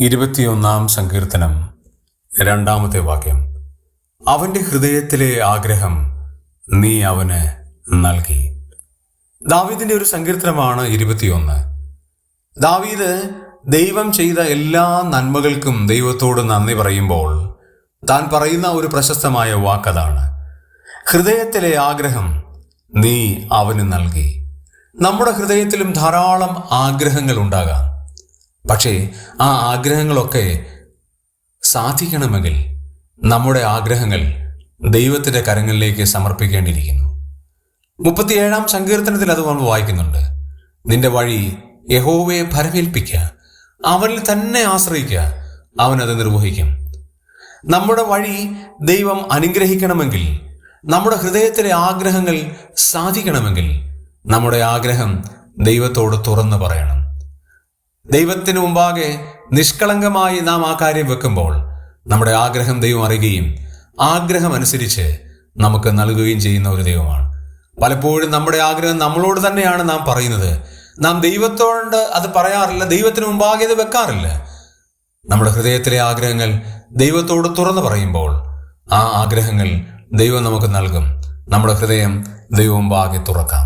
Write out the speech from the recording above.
ഇരുപത്തിയൊന്നാം സങ്കീർത്തനം രണ്ടാമത്തെ വാക്യം. അവന്റെ ഹൃദയത്തിലെ ആഗ്രഹം നീ അവന് നൽകി. ദാവീദിന്റെ ഒരു സങ്കീർത്തനമാണ് ഇരുപത്തിയൊന്ന്. ദാവീദ് ദൈവം ചെയ്ത എല്ലാ നന്മകൾക്കും ദൈവത്തോട് നന്ദി പറയുമ്പോൾ താൻ പറയുന്ന ഒരു പ്രശസ്തമായ വാക്കതാണ്. ഹൃദയത്തിലെ ആഗ്രഹം നീ അവന് നൽകി. നമ്മുടെ ഹൃദയത്തിലും ധാരാളം ആഗ്രഹങ്ങൾ ഉണ്ടാകാം. പക്ഷേ ആ ആഗ്രഹങ്ങളൊക്കെ സാധിക്കണമെങ്കിൽ നമ്മുടെ ആഗ്രഹങ്ങൾ ദൈവത്തിന്റെ കരങ്ങളിലേക്ക് സമർപ്പിക്കേണ്ടിയിരിക്കുന്നു. മുപ്പത്തിയേഴാം സങ്കീർത്തനത്തിൽ അത് നമ്മൾ വായിക്കുന്നുണ്ട്. നിന്റെ വഴി യഹോവയെ ഭരമേൽപ്പിക്കുക അവനിൽ തന്നെ ആശ്രയിക്കുക അവനത് നിർവഹിക്കും. നമ്മുടെ വഴി ദൈവം അനുഗ്രഹിക്കണമെങ്കിൽ നമ്മുടെ ഹൃദയത്തിലെ ആഗ്രഹങ്ങൾ സാധിക്കണമെങ്കിൽ നമ്മുടെ ആഗ്രഹം ദൈവത്തോട് തുറന്നു പറയണം. ദൈവത്തിന് മുമ്പാകെ നിഷ്കളങ്കമായി നാം ആ കാര്യം വെക്കുമ്പോൾ നമ്മുടെ ആഗ്രഹം ദൈവം അറിയുകയും ആഗ്രഹം അനുസരിച്ച് നമുക്ക് നൽകുകയും ചെയ്യുന്ന ഒരു ദൈവമാണ്. പലപ്പോഴും നമ്മുടെ ആഗ്രഹം നമ്മളോട് തന്നെയാണ് നാം പറയുന്നത്. നാം ദൈവത്തോട് അത് പറയാറില്ല ദൈവത്തിന് മുമ്പാകെ ഇത് വെക്കാറില്ല. നമ്മുടെ ഹൃദയത്തിലെ ആഗ്രഹങ്ങൾ ദൈവത്തോട് തുറന്നു പറയുമ്പോൾ ആ ആഗ്രഹങ്ങൾ ദൈവം നമുക്ക് നൽകും. നമ്മുടെ ഹൃദയം ദൈവം മുമ്പാകെ തുറക്കാം.